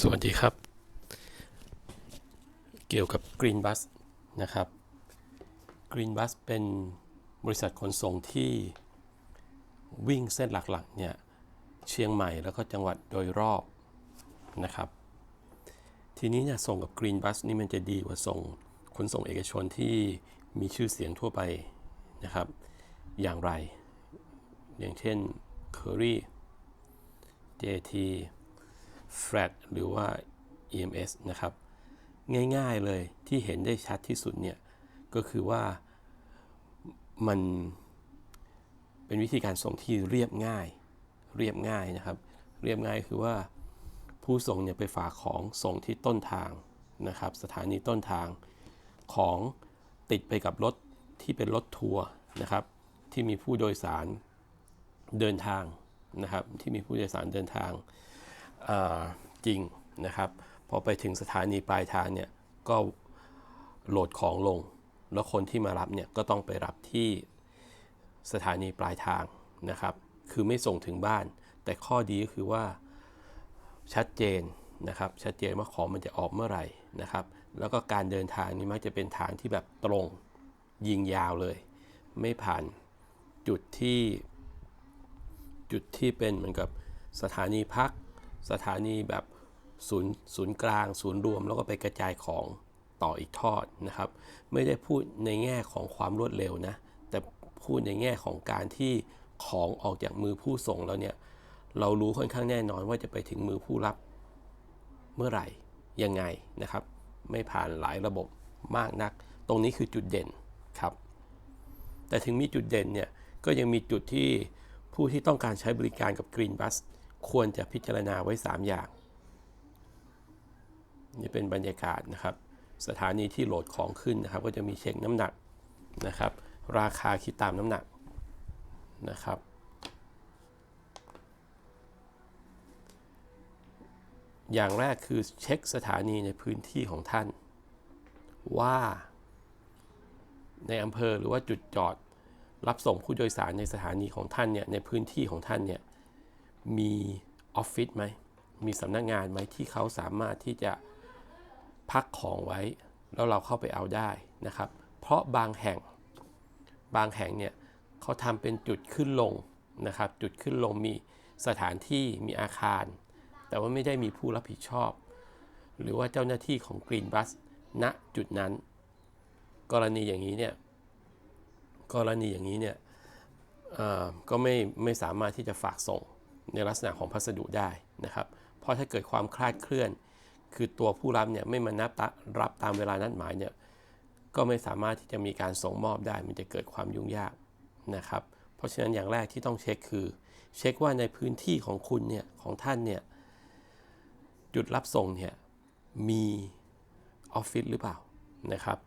สวัสดีครับ เกี่ยวกับ Green Bus นะครับ Green Bus เป็นบริษัทขนส่งที่วิ่งเส้นหลักๆเนี่ยเชียงใหม่แล้วก็จังหวัดโดยรอบนะครับ ทีนี้เนี่ยส่งกับ Green Bus นี่มันจะดีกว่าส่งขนส่งเอกชนที่มีชื่อเสียงทั่วไปนะครับ อย่างไร อย่างเช่น Curry JT Flat หรือว่า EMS นะครับ ง่ายๆเลยที่เห็นได้ชัดที่สุดเนี่ย ก็คือว่ามันเป็นวิธีการส่งที่เรียบง่าย เรียบง่ายนะครับ เรียบง่ายคือว่าผู้ส่งเนี่ยไปฝากของส่งที่ต้นทางนะครับ สถานีต้นทางของติดไปกับรถที่เป็นรถทัวร์นะครับ ที่มีผู้โดยสารเดินทางนะครับ ที่มีผู้โดยสารเดินทาง จริงนะครับ พอไปถึงสถานีปลายทางเนี่ยก็โหลดของลง แล้วคนที่มารับเนี่ยก็ต้องไปรับที่สถานีปลายทางนะครับ คือไม่ส่งถึงบ้าน แต่ข้อดีก็คือว่าชัดเจนนะครับ ชัดเจนว่าของมันจะออกเมื่อไหร่นะครับ แล้วก็การเดินทางนี้มักจะเป็นทางที่แบบตรงยิงยาวเลย ไม่ผ่านจุดที่จุดที่เป็นเหมือนกับสถานีพัก สถานีแบบศูนย์ศูนย์กลาง ศูนย์รวม แล้วก็ไปกระจายของต่ออีกทอดนะครับ ไม่ได้พูดในแง่ของความรวดเร็วนะ แต่พูดในแง่ของการที่ของออกจากมือผู้ส่งแล้วเนี่ยเรารู้ค่อนข้างแน่นอนว่าจะไปถึงมือผู้รับเมื่อไหร่ยังไงนะครับ ไม่ผ่านหลายระบบมากนัก ตรงนี้คือจุดเด่นครับ แต่ถึงมีจุดเด่นเนี่ยก็ยังมีจุดที่ผู้ที่ต้องการใช้บริการกับ Green Bus ควรจะพิจารณาไว้ 3 อย่าง นี่เป็นบรรยากาศนะครับ สถานีที่โหลดของขึ้นนะครับ ก็จะมีเช็คน้ำหนักนะครับ ราคาคิดตามน้ำหนักนะครับ อย่างแรกคือเช็คสถานีในพื้นที่ของท่าน ว่าในอำเภอหรือว่าจุดจอดรับส่งผู้โดยสารในสถานีของท่านเนี่ยในพื้นที่ของท่านเนี่ย มีออฟฟิศไหม มีสำนักงงานไหมที่เขาสามารถที่จะพักของไว้ แล้วเราเข้าไปเอาได้นะครับ เพราะบางแห่งบางแห่งเนี่ยเขาทำเป็นจุดขึ้นลงนะครับ จุดขึ้นลงมีสถานที่มีอาคาร แต่ว่าไม่ได้มีผู้รับผิดชอบ หรือว่าเจ้าหน้าที่ของ Green Bus ณจุดนั้น กรณีอย่างนี้เนี่ยกรณีอย่างนี้เนี่ยก็ไม่ไม่สามารถที่จะฝากส่ง ในลักษณะของพัสดุได้นะครับ เพราะถ้าเกิดความคลาดเคลื่อน คือตัวผู้รับเนี่ยไม่มานับรับตามเวลานัดหมายเนี่ยก็ไม่สามารถที่จะมีการส่งมอบได้ มันจะเกิดความยุ่งยากนะครับ เพราะฉะนั้นอย่างแรกที่ต้องเช็คคือ เช็คว่าในพื้นที่ของคุณเนี่ยของท่านเนี่ยจุดรับส่งเนี่ยมีออฟฟิศหรือเปล่านะครับ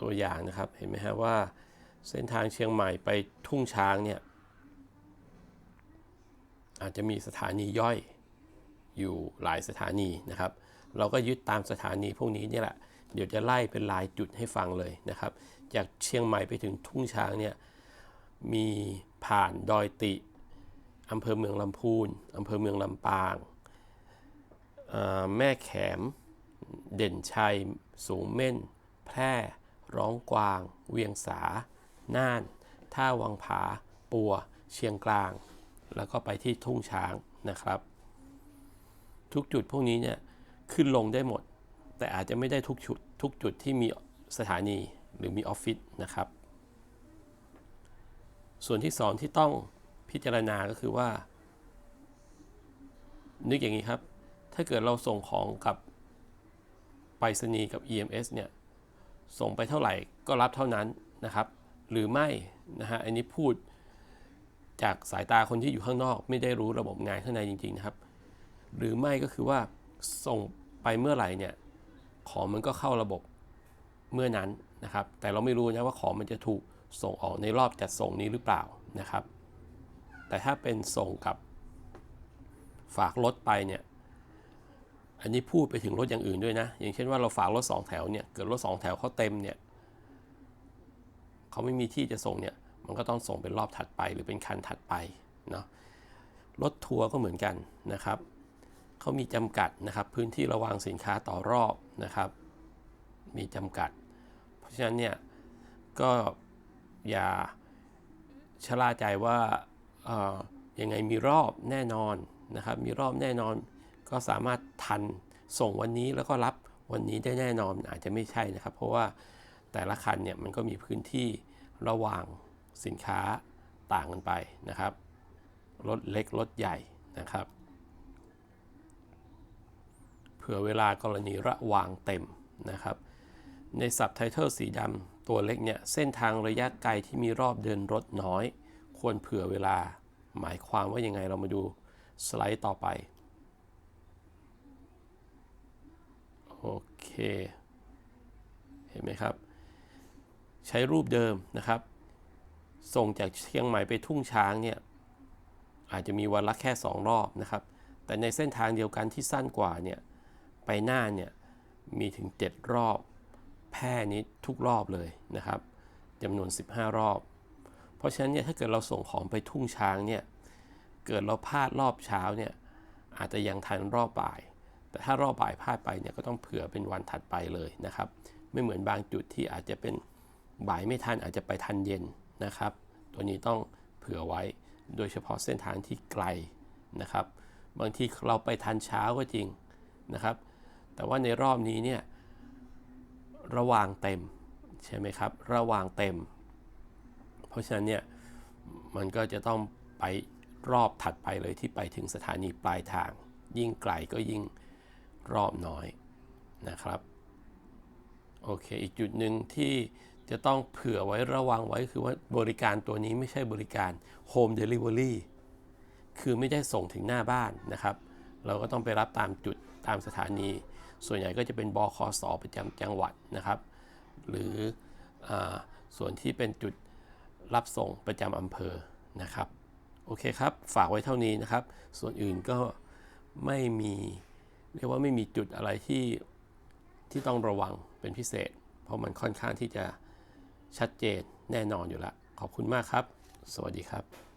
ตัวอย่างนะครับเห็นไหมฮะว่าเส้นทางเชียงใหม่ไปทุ่งช้างเนี่ย อาจจะมีสถานีย่อยอยู่หลายสถานีนะครับ เราก็ยึดตามสถานีพวกนี้นี่แหละ เดี๋ยวจะไล่เป็นลายจุดให้ฟังเลยนะครับ จากเชียงใหม่ไปถึงทุ่งช้างเนี่ยมีผ่านดอยติอำเภอเมืองลำพูนอำเภอเมืองลำปาง แม่แขม เด่นชัย สูงเม่น แพร่ ร้องกวาง เวียงสา น่าน ท่าวังผา ปัว เชียงกลาง แล้วก็ไปที่ทุ่งช้างนะครับ ทุกจุดพวกนี้เนี่ยขึ้นลงได้หมด แต่อาจจะไม่ได้ทุกจุดทุกจุดที่มีสถานีหรือมีออฟฟิศนะครับ ส่วนที่สองที่ต้องพิจารณาก็คือว่า นึกอย่างนี้ครับ ถ้าเกิดเราส่งของกับไปรษณีย์กับ EMS เนี่ย ส่งไปเท่าไหร่ก็รับเท่านั้นนะครับ หรือไม่นะฮะ อันนี้พูด จากสายตาคนที่อยู่ข้างนอกไม่ได้รู้ระบบงานข้างในจริง ๆนะครับ หรือไม่ก็คือว่าส่งไปเมื่อไหร่เนี่ยของมันก็เข้าระบบเมื่อนั้นนะครับ แต่เราไม่รู้นะว่าของมันจะถูกส่งออกในรอบจัดส่งนี้หรือเปล่านะครับ แต่ถ้าเป็นส่งกับฝากรถไปเนี่ย อันนี้พูดไปถึงรถอย่างอื่นด้วยนะ อย่างเช่นว่าเราฝากรถสองแถวเนี่ย เกิดรถสองแถวเขาเต็มเนี่ย เขาไม่มีที่จะส่งเนี่ย มันก็ต้องส่งเป็นรอบถัดไปหรือเป็นคันถัดไปเนาะรถทัวร์ก็เหมือนกันนะครับเขามีจำกัดนะครับ พื้นที่ระวางสินค้าต่อรอบนะครับ มีจำกัด เพราะฉะนั้นเนี่ยก็อย่าชะล่าใจว่าเอ่อยังไงมีรอบแน่นอนนะครับ มีรอบแน่นอนก็สามารถทันส่งวันนี้แล้วก็รับวันนี้ได้แน่นอนอาจจะไม่ใช่นะครับ เพราะว่าแต่ละคันเนี่ยมันก็มีพื้นที่ระหว่าง สินค้าต่างกันไปนะครับ รถเล็กรถใหญ่นะครับ เผื่อเวลากรณีระวางเต็มนะครับ ในสับไตเติลสีดำตัวเล็กเนี่ย เส้นทางระยะไกลที่มีรอบเดินรถน้อย ควรเผื่อเวลาหมายความว่ายังไงเรามาดูสไลด์ต่อไป โอเค เห็นไหมครับ ใช้รูปเดิมนะครับ ส่งจากเชียงใหม่ไปทุ่งช้างเนี่ยอาจจะมีวันละแค่ 2 รอบนะครับ แต่ในเส้นทางเดียวกันที่สั้นกว่าเนี่ยไปหน้าเนี่ยมีถึง 7 รอบ แพร่นี้ทุกรอบเลยนะครับจำนวน 15 รอบ เพราะฉะนั้นเนี่ยถ้าเกิดเราส่งของไปทุ่งช้างเนี่ยเกิดเราพลาดรอบเช้าเนี่ยอาจจะยังทันรอบบ่าย แต่ถ้ารอบบ่ายพลาดไปเนี่ยก็ต้องเผื่อเป็นวันถัดไปเลยนะครับ ไม่เหมือนบางจุดที่อาจจะเป็นบ่ายไม่ทันอาจจะไปทันเย็น นะครับ ตัวนี้ต้องเผื่อไว้โดยเฉพาะเส้นทางที่ไกลนะครับ บางทีเราไปทันเช้าก็จริงนะครับ แต่ว่าในรอบนี้เนี่ยระหว่างเต็มใช่ไหมครับ ระหว่างเต็ม เพราะฉะนั้นเนี่ยมันก็จะต้องไปรอบถัดไปเลยที่ไปถึงสถานีปลายทาง ยิ่งไกลก็ยิ่งรอบน้อยนะครับ โอเค อีกจุดหนึ่งที่ จะต้องเผื่อไว้ระวังไว้คือว่าบริการตัวนี้ไม่ใช่บริการ Home Delivery คือไม่ได้ส่งถึงหน้าบ้านนะครับ เราก็ต้องไปรับตามจุดตามสถานี ส่วนใหญ่ก็จะเป็นบคสประจำจังหวัดนะครับ หรืออส่วนที่เป็นจุดรับส่งประจำอำเภอนะครับ โอเคครับ ฝากไว้เท่านี้นะครับ ส่วนอื่นก็ไม่มีเรียกว่าไม่มีจุดอะไรที่ที่ต้องระวังเป็นพิเศษ เพราะมันค่อนข้างที่จะ ชัดเจนแน่นอนอยู่แล้วขอบคุณมากครับ สวัสดีครับ